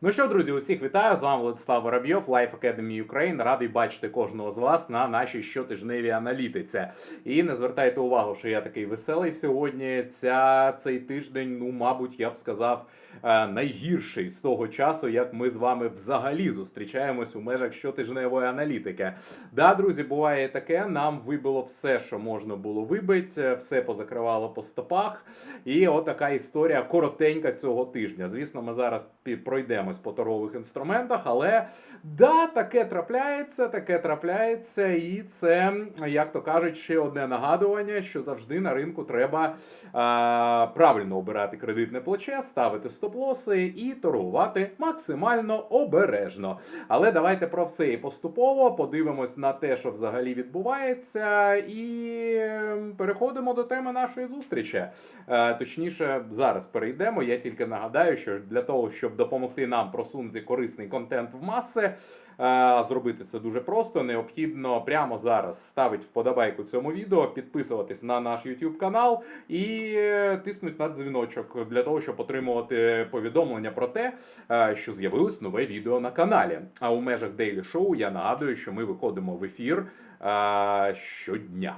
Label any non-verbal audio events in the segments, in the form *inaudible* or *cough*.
Ну що, друзі, усіх вітаю! З вами Владислав Воробйов, Life Academy Ukraine. Радий бачити кожного з вас на нашій щотижневій аналітиці. І не звертайте увагу, що я такий веселий сьогодні. Ця цей тиждень, ну мабуть, я б сказав, е, найгірший з того часу, як ми з вами взагалі зустрічаємось у межах щотижневої аналітики. Да, друзі, буває таке. Нам вибило все, що можна було вибити, все позакривало по стопах. І отака історія коротенька цього тижня. Звісно, ми зараз пі- пройдемось по торгових інструментах, але да, таке трапляється, таке трапляється, і це, як то кажуть, ще одне нагадування, що завжди на ринку треба а, правильно обирати кредитне плече, ставити стоп-лоси і торгувати максимально обережно. Але давайте про все і поступово подивимось на те, що взагалі відбувається, і ем, переходимо до теми нашої зустрічі. Е, Точніше, зараз перейдемо. Я тільки нагадаю, що для того, щоб допомогти нам просунути корисний контент в маси, е, а зробити це дуже просто. Необхідно прямо зараз ставити вподобайку цьому відео, підписуватись на наш YouTube канал і е, тиснуть на дзвіночок для того, щоб отримувати повідомлення про те, е, що з'явилось нове відео на каналі. А у межах Daily Show я нагадую, що ми виходимо в ефір е, щодня.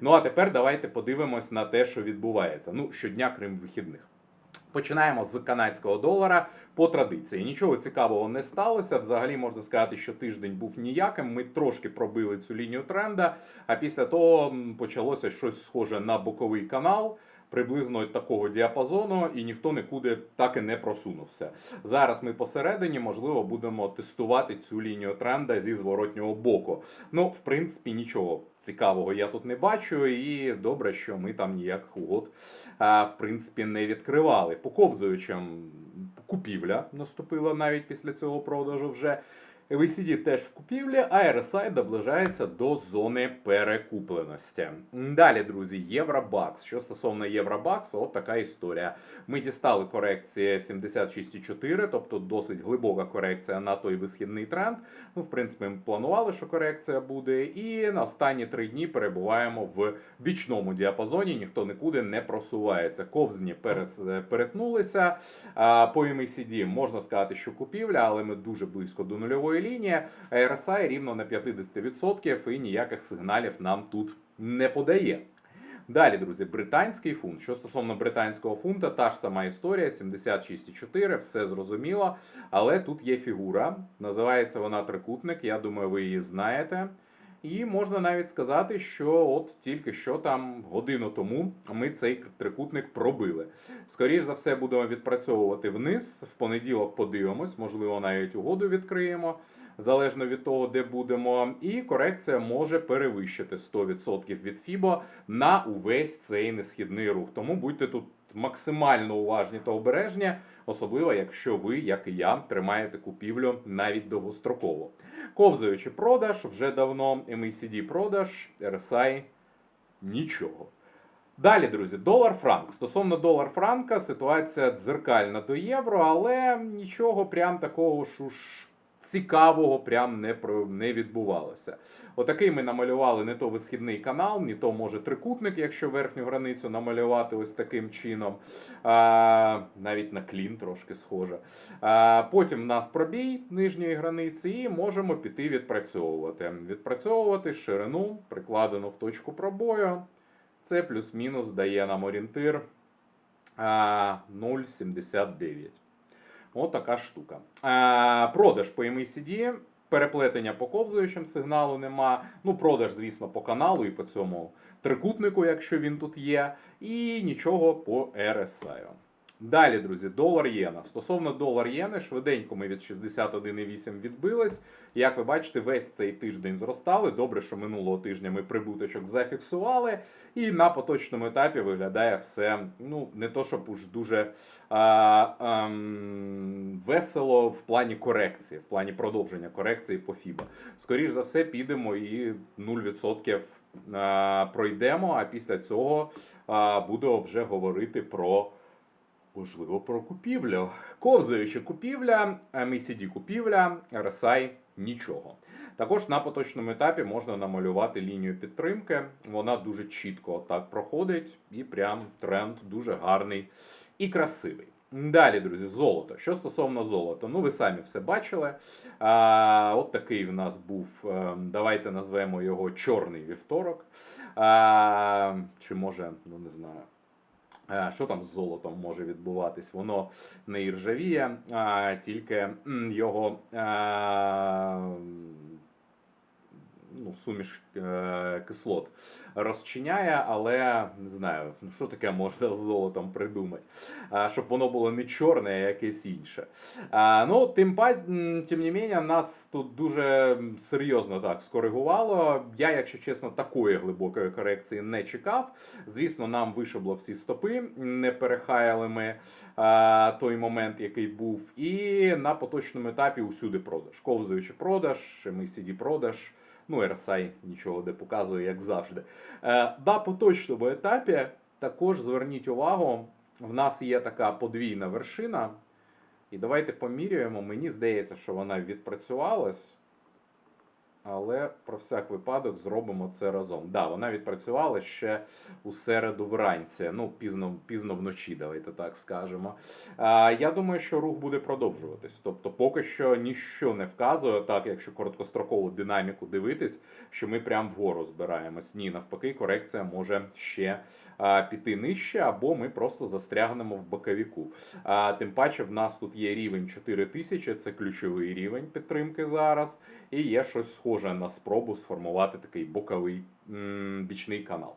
Ну а тепер давайте подивимось на те, що відбувається. Ну, щодня, крім вихідних. Починаємо з канадського долара по традиції. Нічого цікавого не сталося. Взагалі можна сказати, що тиждень був ніяким. Ми трошки пробили цю лінію тренда. А після того почалося щось схоже на боковий канал. Приблизно такого діапазону, і ніхто нікуди так і не просунувся. Зараз ми посередині, можливо, будемо тестувати цю лінію тренда зі зворотнього боку. Ну, в принципі, нічого цікавого я тут не бачу, і добре, що ми там ніяких угод в принципі не відкривали. По ковзуючим купівля наступила навіть після цього продажу вже. VCD теж в купівлі, а RSI наближається до зони перекупленості. Далі, друзі, Євробакс. Що стосовно Євробакс, от така історія. Ми дістали корекції 76,4, тобто досить глибока корекція на той висхідний тренд. Ну, в принципі, ми планували, що корекція буде. І на останні три дні перебуваємо в бічному діапазоні. Ніхто нікуди не просувається. Ковзні перетнулися. По MACD можна сказати, що купівля, але ми дуже близько до нульової лінії. А RSI рівно на 50% і ніяких сигналів нам тут не подає. Далі, друзі, британський фунт. Що стосовно британського фунта, та ж сама історія: 76,4, все зрозуміло. Але тут є фігура, називається вона трикутник. Я думаю, ви її знаєте. І можна навіть сказати, що от тільки що там годину тому ми цей трикутник пробили. Скоріше за все, будемо відпрацьовувати вниз. В понеділок подивимось, можливо, навіть угоду відкриємо, залежно від того, де будемо. І корекція може перевищити 100% від FIBO на увесь цей несхідний рух. Тому будьте тут максимально уважні та обережні, особливо якщо ви, як і я, тримаєте купівлю навіть довгостроково. Ковзуючи продаж вже давно, MACD продаж, RSI нічого. Далі, друзі, долар франк. Стосовно долар франка, ситуація дзеркальна до євро, але нічого прям такого ж уж цікавого прям не не відбувалося. Отакий ми намалювали не то висхідний канал, ні то може трикутник, якщо верхню границю намалювати ось таким чином. А, навіть на клін трошки схоже. А, потім в нас пробій нижньої границі, і можемо піти відпрацьовувати. Відпрацьовувати ширину, прикладену в точку пробою. Це плюс-мінус дає нам орієнтир 0,79. От така штука. Е, продаж по MACD, переплетення по ковзуючим сигналу нема. Ну, продаж, звісно, по каналу і по цьому трикутнику, якщо він тут є. І нічого по RSI. Далі, друзі, долар єна. Стосовно долар єни, швиденько ми від 61,8 відбились. Як ви бачите, весь цей тиждень зростали. Добре, що минулого тижня ми прибуточок зафіксували. І на поточному етапі виглядає все ну, не то, щоб уж дуже а, ам, весело в плані корекції, в плані продовження корекції по FIBA. Скоріш за все, підемо і 0% а, пройдемо, а після цього а, будемо вже говорити про. Можливо, про купівлю. Ковзаюча купівля, MACD купівля, RSI нічого. Також на поточному етапі можна намалювати лінію підтримки. Вона дуже чітко так проходить, і прям тренд дуже гарний і красивий. Далі, друзі, золото. Що стосовно золота, ну ви самі все бачили. А, от такий в нас був. е, Давайте назвемо його Чорний вівторок. А, чи може, ну не знаю. Е, Що там з золотом може відбуватись? Воно не іржавіє, а тільки його е, ну, суміш е, кислот розчиняє, але не знаю, ну що таке можна з золотом придумати, а, щоб воно було не чорне, а якесь інше. А, ну, тим па, тим не менше, нас тут дуже серйозно так скоригувало. Я, якщо чесно, такої глибокої корекції не чекав. Звісно, нам вишибло всі стопи, не перехаяли ми а, той момент, який був. І на поточному етапі усюди продаж. Ковзуючи продаж, MACD продаж. Ну, RSI нічого не показує, як завжди. Е, на поточному етапі також зверніть увагу, в нас є така подвійна вершина. І давайте поміряємо. Мені здається, що вона відпрацювалась. Але про всяк випадок зробимо це разом. Да, вона відпрацювала ще у середу вранці. Ну, пізно, пізно вночі, давайте так скажемо. А, я думаю, що рух буде продовжуватись. Тобто, поки що ніщо не вказує, так якщо короткострокову динаміку дивитись, що ми прям вгору збираємось. Ні, навпаки, корекція може ще а, піти нижче, або ми просто застрягнемо в боковіку. А, тим паче, в нас тут є рівень 4000, це ключовий рівень підтримки зараз, і є щось схоже на спробу сформувати такий боковий бічний канал.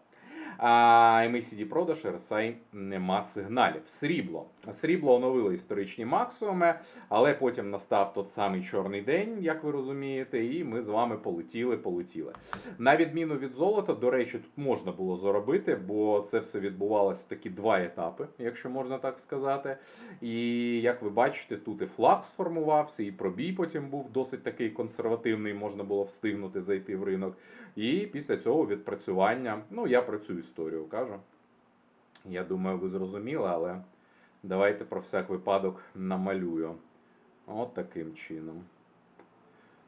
А MACD продаж RSI нема сигналів. Срібло. Срібло оновило історичні максимуми, але потім настав тот самий чорний день, як ви розумієте, і ми з вами полетіли, полетіли. На відміну від золота, до речі, тут можна було заробити, бо це все відбувалося в такі два етапи, якщо можна так сказати. І як ви бачите, тут і флаг сформувався, і пробій потім був досить такий консервативний, можна було встигнути зайти в ринок. І після цього відпрацювання, ну я про цю історію кажу. Я думаю, ви зрозуміли, але давайте про всяк випадок намалюю. От таким чином.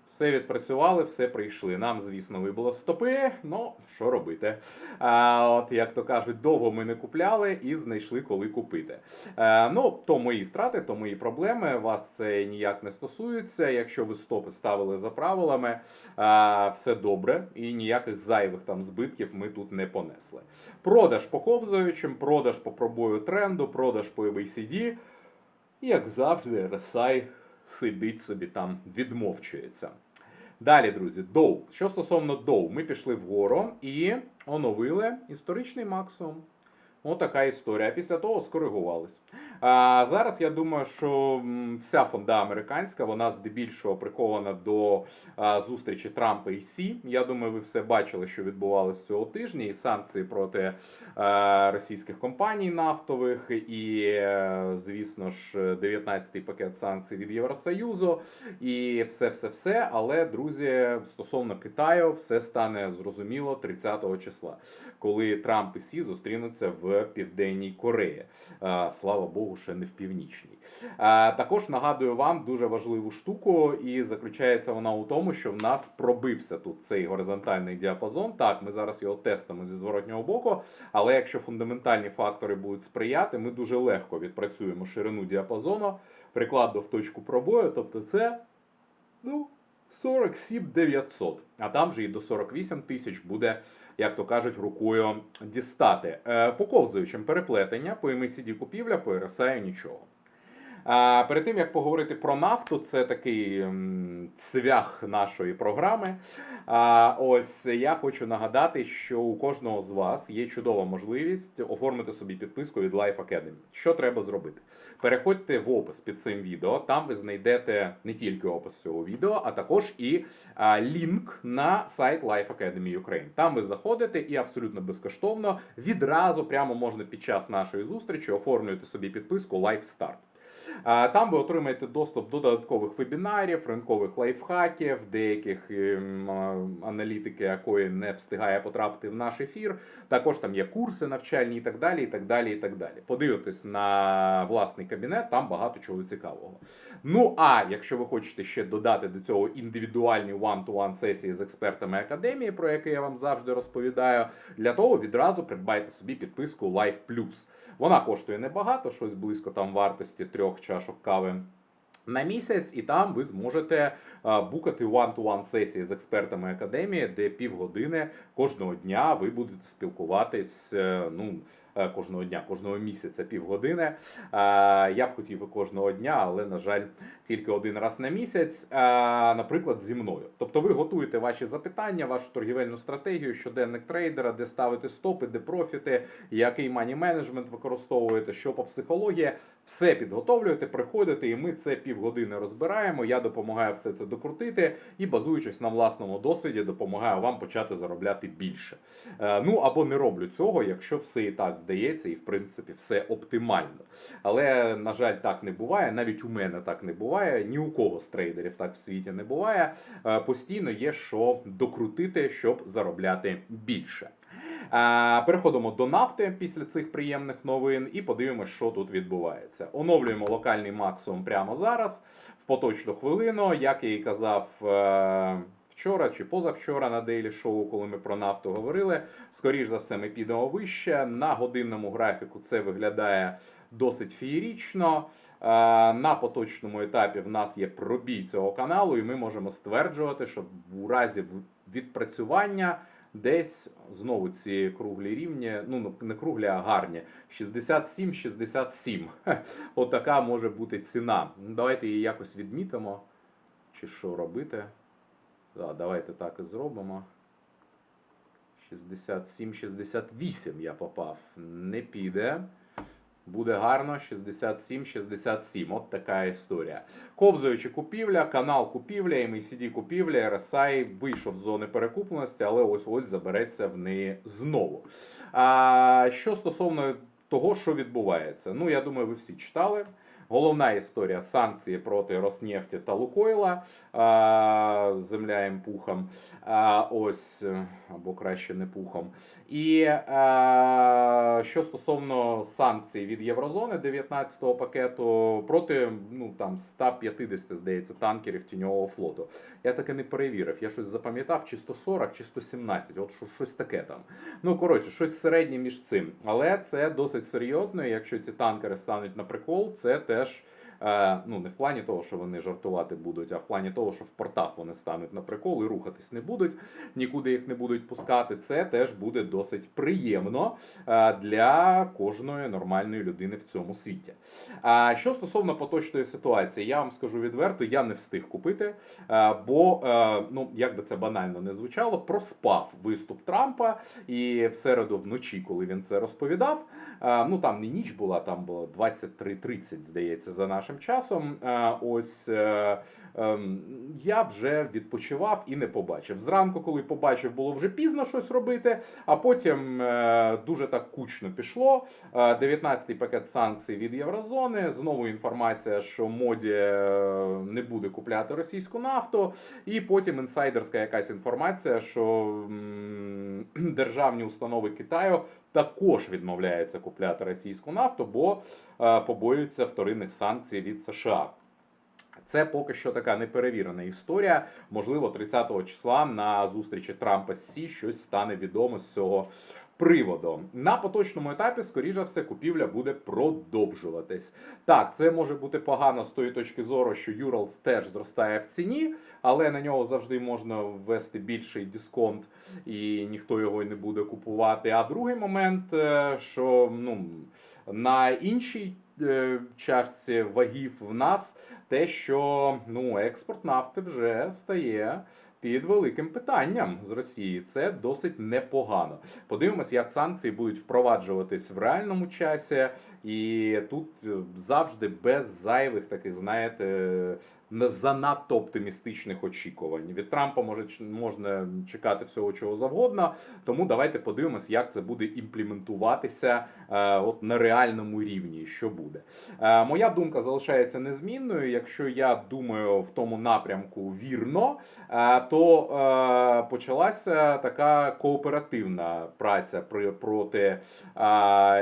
Все відпрацювали, все прийшли. Нам, звісно, вибило стопи, ну що робити? А, от, як то кажуть, довго ми не купляли і знайшли, коли купити. А, ну, то мої втрати, то мої проблеми. Вас це ніяк не стосується. Якщо ви стопи ставили за правилами, а, все добре, і ніяких зайвих там збитків ми тут не понесли. Продаж по ковзаючим, продаж по пробою тренду, продаж по ABCD. І, як завжди, RSI сидить собі там, відмовчується. Далі, друзі, доу. Що стосовно доу, ми пішли вгору і оновили історичний максимум. Отака історія. Після того скоригувались. А зараз я думаю, що вся фонда американська вона здебільшого прикована до зустрічі Трампа і Сі. Я думаю, ви все бачили, що відбувалося цього тижня, і санкції проти е, російських компаній нафтових, і, е, звісно ж, 19-й пакет санкцій від Євросоюзу, і все, все, все. Але друзі, стосовно Китаю, все стане зрозуміло 30-го числа, коли Трамп і Сі зустрінуться в Південній Кореї. Слава Богу, ще не в північній. Також нагадую вам дуже важливу штуку, і заключається вона у тому, що в нас пробився тут цей горизонтальний діапазон. Так, ми зараз його тестимо зі зворотнього боку. Але якщо фундаментальні фактори будуть сприяти, ми дуже легко відпрацюємо ширину діапазону, прикладу в точку пробою. Тобто, це ну. 47 900, а там же і до 48 тисяч буде, як то кажуть, рукою дістати. Е, по ковзуючим переплетення, по MACD купівля, по РСА нічого. А перед тим як поговорити про нафту, це такий цвях нашої програми. А ось я хочу нагадати, що у кожного з вас є чудова можливість оформити собі підписку від Life Academy. Що треба зробити? Переходьте в опис під цим відео. Там ви знайдете не тільки опис цього відео, а також і а, лінк на сайт Life Academy Ukraine. Там ви заходите і абсолютно безкоштовно відразу прямо можна під час нашої зустрічі оформлювати собі підписку Life Start. Там ви отримаєте доступ до додаткових вебінарів, ринкових лайфхаків, деяких ем, аналітики, якої не встигає потрапити в наш ефір. Також там є курси навчальні і так далі. і так далі, і так далі. Подивитись на власний кабінет, там багато чого цікавого. Ну а якщо ви хочете ще додати до цього індивідуальні one-to-one сесії з експертами академії, про які я вам завжди розповідаю, для того відразу придбайте собі підписку Life. Вона коштує небагато, щось близько там вартості трьох чашок кави. На місяць, і там ви зможете а, букати one-to-one сесії з експертами академії, де півгодини кожного дня ви будете спілкуватись. е, Ну е, кожного дня, кожного місяця півгодини. Е, Я б хотів кожного дня, але на жаль, тільки один раз на місяць. е, Наприклад, зі мною. Тобто, ви готуєте ваші запитання, вашу торгівельну стратегію, щоденник трейдера, де ставити стопи, де профіти, який мані менеджмент використовуєте, що по психології. Все підготовлюєте, приходите, і ми це півгодини розбираємо. Я допомагаю все це докрутити і, базуючись на власному досвіді, допомагаю вам почати заробляти більше. Е, Ну або не роблю цього, якщо все і так вдається, і в принципі все оптимально. Але на жаль, так не буває. Навіть у мене так не буває. Ні у кого з трейдерів так в світі не буває. Е, Постійно є що докрутити, щоб заробляти більше. Переходимо до нафти після цих приємних новин і подивимося, що тут відбувається. Оновлюємо локальний максимум прямо зараз, в поточну хвилину. Як я і казав е, вчора чи позавчора на Daily Show, коли ми про нафту говорили. Скоріш за все, ми підемо вище. На годинному графіку це виглядає досить феєрічно. Е, На поточному етапі в нас є пробій цього каналу, і ми можемо стверджувати, що у разі відпрацювання десь знову ці круглі рівні, ну не круглі, а гарні. 67-67. Отака може бути ціна. Ну, Давайте її якось відмітимо. Чи що робити? Да, давайте так і зробимо. 67-68 я попав. Не піде. Буде гарно 67-67. От така історія. Ковзуючи купівля, канал купівля, MACD купівля, RSI вийшов з зони перекупленості, але ось ось забереться в неї знову. А що стосовно того, що відбувається, ну я думаю, ви всі читали. Головна історія санкції проти Роснефті та Лукойла, земля їм пухом. Ось або краще не пухом. І що стосовно санкцій від Єврозони 19-го пакету проти ну там 150, здається, танкерів тіньового флоту. Я таки не перевірив. Я щось запам'ятав, чи 140, чи 117. От що, щось таке там. Ну коротше, щось середнє між цим. Але це досить серйозно. Якщо ці танкери стануть на прикол, це теж. Е, Ну, не в плані того, що вони жартувати будуть, а в плані того, що в портах вони стануть на прикол і рухатись не будуть, нікуди їх не будуть пускати. Це теж буде досить приємно е, для кожної нормальної людини в цьому світі. А що стосовно поточної ситуації, я вам скажу відверто, я не встиг купити, е, бо е, ну як би це банально не звучало, проспав виступ Трампа і в середу вночі, коли він це розповідав. е, Ну там не ніч була, там було 23.30, здається, за нашим часом. Е, Ось е, ем, я вже відпочивав і не побачив. Зранку, коли побачив, було вже пізно щось робити. А потім е, дуже так кучно пішло. Е, 19-й пакет санкцій від Єврозони. Знову інформація, що моді не буде купляти російську нафту. І потім інсайдерська якась інформація, що *clears throat* державні установи Китаю. Також відмовляється купляти російську нафту, бо е, побоюються вторинних санкцій від США. Це поки що така неперевірена історія. Можливо, 30 числа на зустрічі Трампа з Сі щось стане відомо з цього приводу. На поточному етапі, скоріше все, купівля буде продовжуватись. Так, це може бути погано з тої точки зору, що Юралс теж зростає в ціні, але на нього завжди можна ввести більший дисконт, і ніхто його й не буде купувати. А другий момент, е, що ну на іншій е, чашці вагів в нас те, що ну експорт нафти вже стає. Під великим питанням з Росії це досить непогано. Подивимось, як санкції будуть впроваджуватись в реальному часі, і тут е, завжди без зайвих таких, знаєте, занадто оптимістичних очікувань. Від Трампа може можна чекати всього чого завгодно. Тому давайте подивимось, як це буде імплементуватися е, от на реальному рівні. Що буде. Е, моя думка залишається незмінною. Якщо я думаю в тому напрямку вірно, е, то е, почалася така кооперативна праця проти е,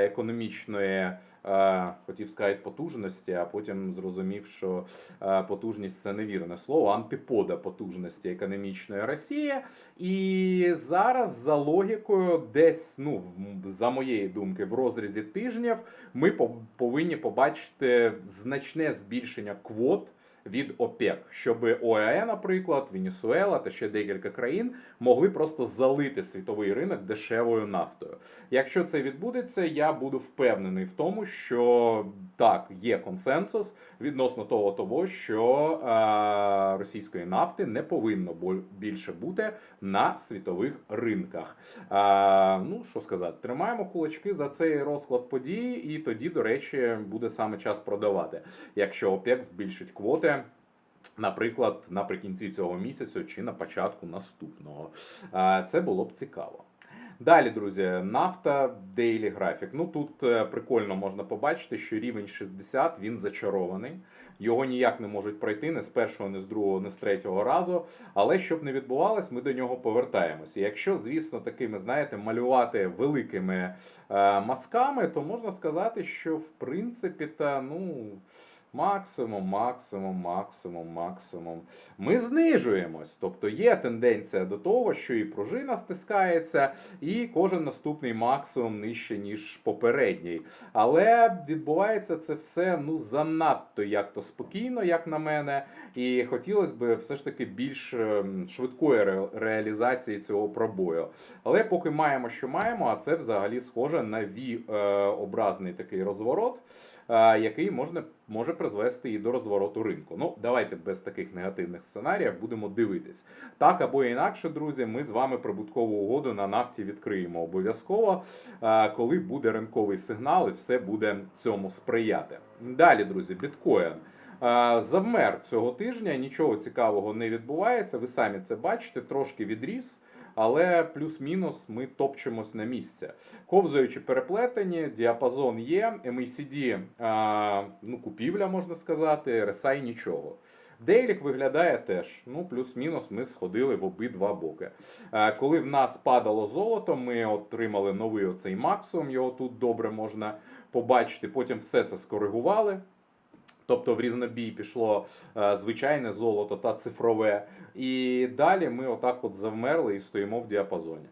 економічної. е, Хотів сказати потужності, а потім зрозумів, що е, потужність це невірне слово, антипода потужності економічної Росії. І зараз за логікою, десь, ну, за моєї думки, в розрізі тижнів ми повинні побачити значне збільшення квот. Від ОПЕК, щоб ОАЕ, наприклад, Венесуела та ще декілька країн могли просто залити світовий ринок дешевою нафтою. Якщо це відбудеться, я буду впевнений в тому, що так, є консенсус відносно того, того що е, російської нафти не повинно більше бути на світових ринках. Е, ну що сказати, тримаємо кулачки за цей розклад подій, і тоді, до речі, буде саме час продавати, якщо ОПЕК збільшить квоти. Наприклад, наприкінці цього місяця чи на початку наступного. Це було б цікаво. Далі, друзі, нафта Daily графік. Ну тут е, прикольно можна побачити, що рівень 60 він зачарований. Його ніяк не можуть пройти не з першого, не з другого, не з третього разу. Але щоб не відбувалось, ми до нього повертаємося. Якщо, звісно, такими, знаєте, малювати великими е, мазками, то можна сказати, що в принципі та ну. Максимум, максимум, максимум, максимум. Ми знижуємось. Тобто є тенденція до того, що і пружина стискається, і кожен наступний максимум нижче, ніж попередній. Але відбувається це все ну занадто як то спокійно, як на мене. І хотілося б все ж таки більш ем, швидкої ре- реалізації цього пробою. Але поки маємо, що маємо, а це взагалі схоже на V-образний такий розворот, е, який можна, може призвести і до розвороту ринку. Ну, давайте без таких негативних сценаріїв будемо дивитись. Так або інакше, друзі, ми з вами прибуткову угоду на нафті відкриємо обов'язково, е, коли буде ринковий сигнал, і все буде цьому сприяти. Далі, друзі, біткоін. Завмер цього тижня, нічого цікавого не відбувається. Ви самі це бачите, трошки відріс, але плюс-мінус ми топчемось на місце. Ковзаючи переплетені, діапазон є, MACD, ну, купівля можна сказати, RSI нічого. Дейлік виглядає теж. Ну, плюс-мінус, ми сходили в обидва боки. Коли в нас падало золото, ми отримали новий оцей максимум. Його тут добре можна побачити. Потім все це скоригували. Тобто в різнобій пішло е, звичайне золото та цифрове. І далі ми отак от завмерли і стоїмо в діапазоні.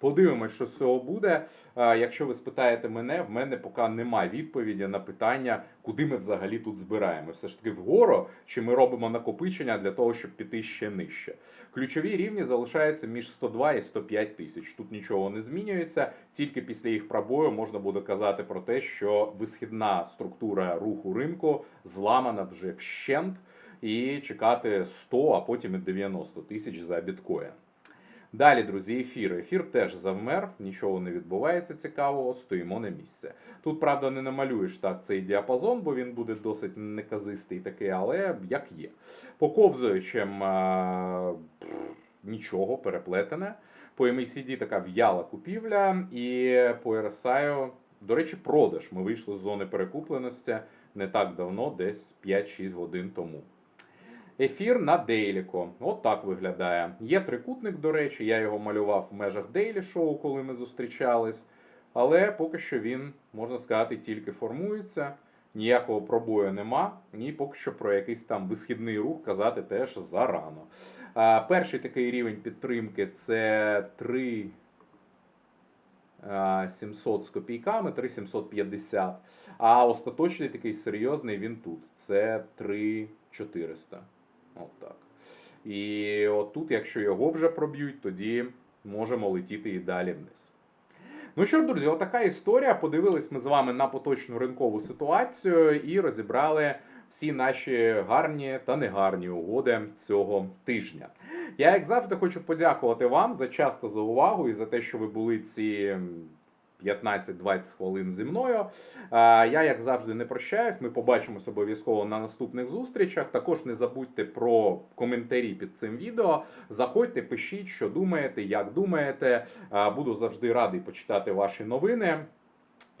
Подивимось, що з цього буде. Якщо ви спитаєте мене, в мене поки немає відповіді на питання, куди ми взагалі тут збираємо. Все ж таки вгору, чи ми робимо накопичення для того, щоб піти ще нижче. Ключові рівні залишаються між 102 і 105 тисяч. Тут нічого не змінюється. Тільки після їх пробою можна буде казати про те, що висхідна структура руху ринку зламана вже вщент, і чекати 100, а потім і 90 тисяч за біткоін. Далі, друзі, ефір. Ефір теж завмер, нічого не відбувається цікавого, стоїмо на місці. Тут, правда, не намалюєш так цей діапазон, бо він буде досить неказистий такий, але як є. По ковзаючим а, нічого переплетене. По MACD така в'яла купівля, і по RSI, до речі, продаж. Ми вийшли з зони перекупленості не так давно, десь 5-6 годин тому. Ефір на дейліку. От так виглядає. Є трикутник, до речі, я його малював в межах дейлі шоу, коли ми зустрічались. Але поки що він, можна сказати, тільки формується. Ніякого пробою нема, ні поки що про якийсь там висхідний рух казати теж зарано. А, перший такий рівень підтримки це 3 700 з копійками, 3750. А остаточний такий серйозний він тут. Це 3400. От так. І отут, якщо його вже проб'ють, тоді можемо летіти і далі вниз. Ну що друзі, отака історія. Подивились ми з вами на поточну ринкову ситуацію і розібрали всі наші гарні та негарні угоди цього тижня. Я, як завжди, хочу подякувати вам за час та за увагу і за те, що ви були ці 15-20 хвилин зі мною. Е, Я, як завжди, не прощаюсь. Ми побачимось обов'язково на наступних зустрічах. Також не забудьте про коментарі під цим відео. Заходьте, пишіть, що думаєте, як думаєте. Е, Буду завжди радий почитати ваші новини.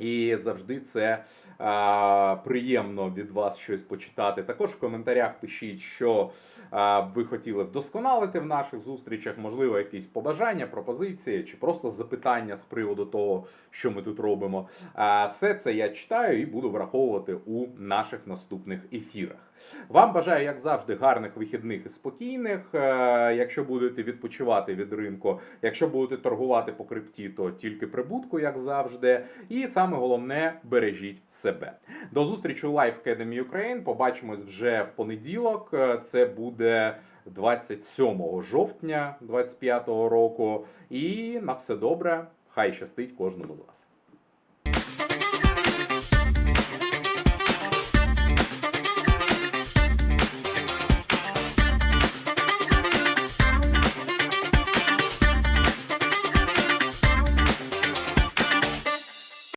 І завжди це а, приємно від вас щось почитати. Також в коментарях пишіть, що а, ви хотіли вдосконалити в наших зустрічах, можливо, якісь побажання, пропозиції чи просто запитання з приводу того, що ми тут робимо. А, все це я читаю і буду враховувати у наших наступних ефірах. Вам бажаю, як завжди, гарних вихідних і спокійних. Е, Якщо будете відпочивати від ринку, якщо будете торгувати по крипті, то тільки прибутку, як завжди. І саме головне, бережіть себе. До зустрічі у Life Academy Ukraine. Побачимось вже в понеділок. Е, Це буде 27 жовтня 2025 року. І на все добре. Хай щастить кожному з вас.